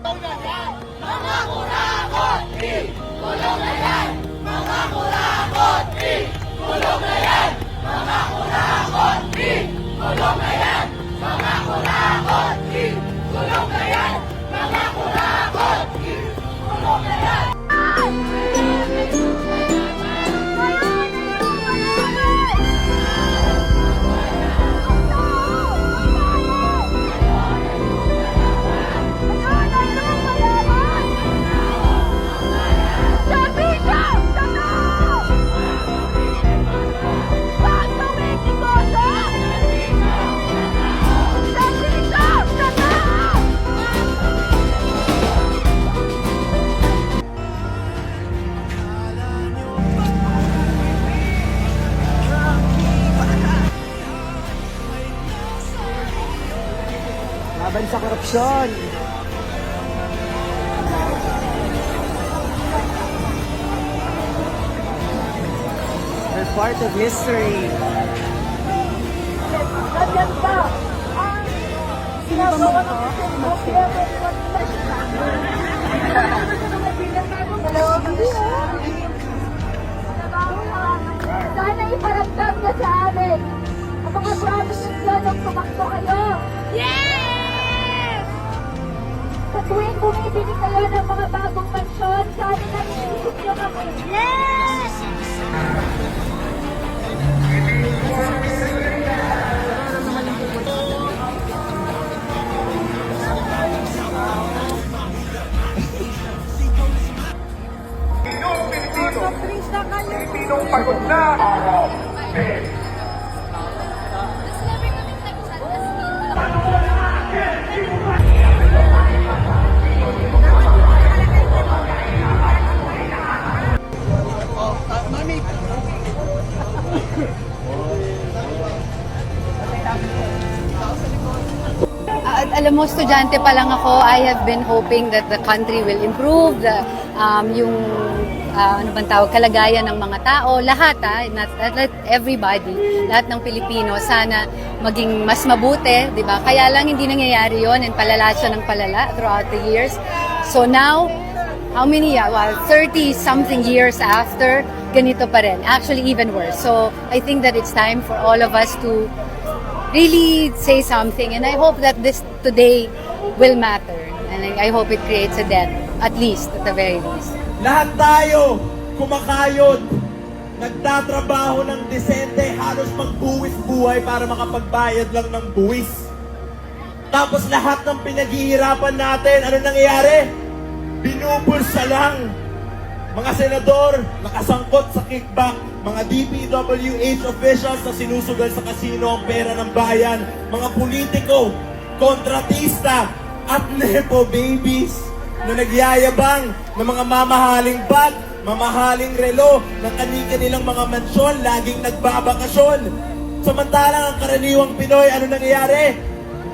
Tulong na yan! Mga kurakot! Tulong na yan! Laban sa korupsyon. We're part of history. Ganyan ba ang sinagawa ng gobyerno Sana bumibili kayo ng mga bagong mansyon, sana naiisip niyo kami. Yes! Pilipinong pagod na. Ah, alam mo, estudyante pa lang ako, I have been hoping that the country will improve, the, um, yung ah, ano bang tawag, kalagayan ng mga tao, lahat ha, not, not everybody, lahat ng Pilipino, sana maging mas mabuti, di ba? Kaya lang hindi nangyayari yon and palala siya ng palala throughout the years. So now, how many, uh, well, 30 something years after, ganito pa rin. Actually, even worse. So, I think that it's time for all of us to really say something and I hope that this today will matter and I I hope it creates a dent at least at the very least Lahat tayo kumakayod, nagtatrabaho ng desente, halos magbuwis buhay para makapagbayad lang ng buwis. Tapos lahat ng pinaghihirapan natin, ano nangyayari? Binubulsa lang. Mga senador, nakasangkot sa kickback. Mga DPWH officials na sinusugal sa kasino ang pera ng bayan. Mga politiko, kontratista, at nepo babies na nagyayabang ng mga mamahaling bag, mamahaling relo, ng kani-kanilang mga mansyon, laging nagbabakasyon. Samantalang ang karaniwang Pinoy, ano nangyayari?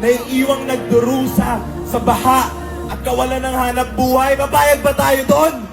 Naiiwang nagdurusa sa baha at kawalan ng hanap buhay. Papayag ba tayo doon?